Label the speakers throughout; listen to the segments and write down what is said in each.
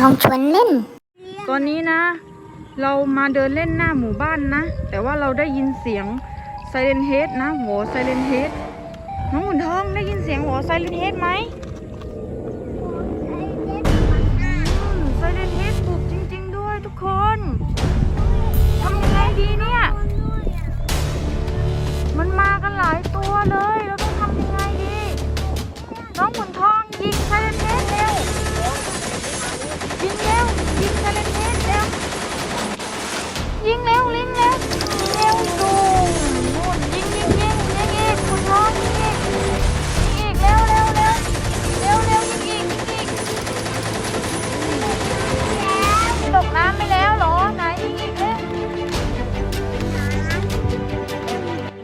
Speaker 1: ทองชวนเล่น
Speaker 2: ตอนนี้นะ เรามาเดินเล่นหน้าหมู่บ้านนะ แต่ว่าเราได้ยินเสียงไซเรนเฮดนะโหไซเรนเฮดน้องหุ่นทองได้ยินเสียงโหไซเรนเฮดไหมไซเรนเฮดปุกจริง ๆ ด้วยทุกคนทำยังไงดีเนี่ย มันมากันหลายตัวเลย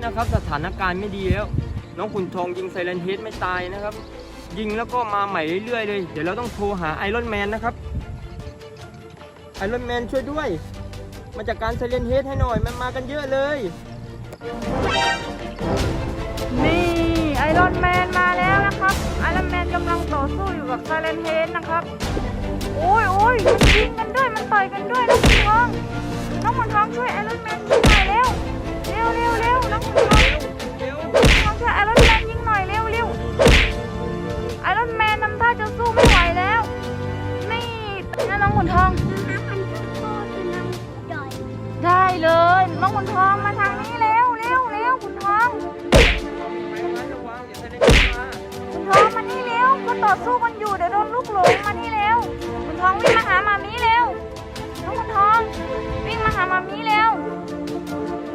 Speaker 2: นะ
Speaker 3: ครับ สถานการณ์ไม่ดีแล้ว น้องขุนทองยิงไซเรนเฮดไม่ตายนะครับ ยิงแล้วก็มาใหม่เรื่อยๆเลย เดี๋ยวเราต้องโทรหาไอรอนแมนนะครับไอรอนแมนช่วยด้วย มาจากการไซเรนเฮดให้หน่อยมันมากันเยอะเลย
Speaker 2: นี่ไอรอนแมนมาแล้วนะครับไอรอนแมนกำลังต่อสู้อยู่กับไซเลนเฮดนะครับโอ้ยโอ้ยมันยิงกันด้วยมันต่อยกันด้วยน้องขุนทอง ขุนทองมาทางนี้เร็วเร็วเร็วขุนทอง
Speaker 3: ไประวังระวังอย่าไซเรนเฮดมา
Speaker 2: ขุนทองมานี่เร็วก็ต่อสู้กันอยู่เดี๋ยวโดนลูกหลงมานี่เร็วขุนทองวิ่งมาหามามีเร็วน้องขุนทองวิ่งมาหามามีเร็ว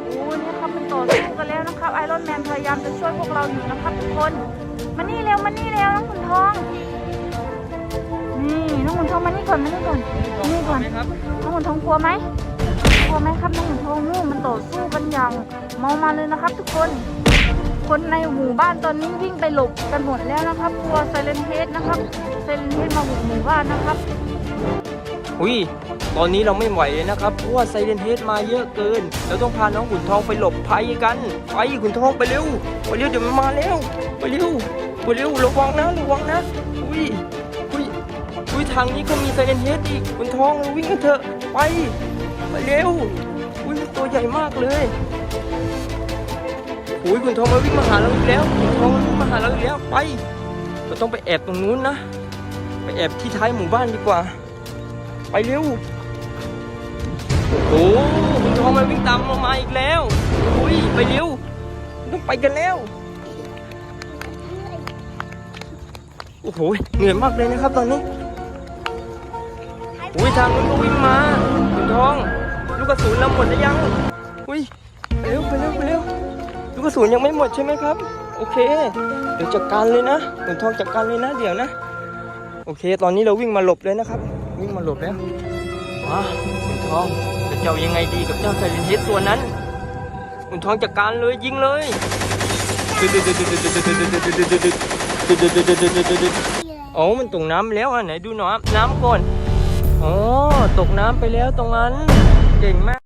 Speaker 2: โอ้นี่ครับเป็นต่อสู้กันแล้วนะครับไอรอนแมนพยายามจะช่วยพวกเราอยู่นะครับทุกคนมานี่เร็วมานี่เร็วน้องขุนทองนี่น้องขุนทองมานี่ก่อนมานี่ก่อนมานี่ก่อนน้องขุนทองกลัวไหม กลัวไหมครับน้องขุนทองนู่นมันต่อสู้กันอย่างเมามาเลยนะครับ ทุกคน คนในหมู่บ้านตอนนี้วิ่งไปหลบกันหมดแล้วนะครับกลัวไซเลนเฮดนะครับไซเลนเฮดมาบุกหมู่บ้านนะครับ
Speaker 3: อุ้ยตอนนี้เราไม่ไหวเลยนะครับเพราะว่าไซเรนเฮดมาเยอะเกิน เราต้องพาน้องขุนทองไปหลบภัยกัน ไปขุนทองไปเร็วไปเร็วเดี๋ยวมันมาแล้วไปเร็วไปเร็วระวังนะระวังนะอุ้ยอุ้ยอุ้ยทางนี้ก็มีไซเรนเฮดอีกขุนทองเราวิ่งกันเถอะไป ไปเร็วอุ้ยตัวใหญ่มากเลยอุ้ยขุนทองมาวิ่งมาหาเราอีกแล้วขุนทองมันวิ่งมาหาเราอีกแล้วไปเราต้องไปแอบตรงนู้นนะ ไปแอบที่ท้ายหมู่บ้านดีกว่า ไปเร็วโอ้คุณทองมันวิ่งตามเรามาอีกแล้วอุ้ยไปเร็วต้องไปกันแล้วโอ้โหเหนื่อยมากเลยนะครับตอนนี้อุ้ยทางนู้นก็วิ่งมาคุณทอง ลูกกระสุนเราหมดหรือยัง อุ้ยไปเร็วไปเร็วไปเร็วลูกกระสุนยังไม่หมดใช่ไหมครับ โอเค เดี๋ยวจัดการเลยนะคุณทองจัดการเลยนะเดี๋ยวนะ โอเค ตอนนี้เราวิ่งมาหลบเลยนะครับ วิ่งมาหลบแล้วว้าคุณทองจะเจ้ายังไงดีกับเจ้าไซเรนเฮดตัวนั้นคุณทองจัดการเลยยิงเลยโอ้มันตกน้ำแล้วอะไหนดูหน่อยน้ำก่อนอ๋อตกน้ำไปแล้วตรงนั้น เก่งมาก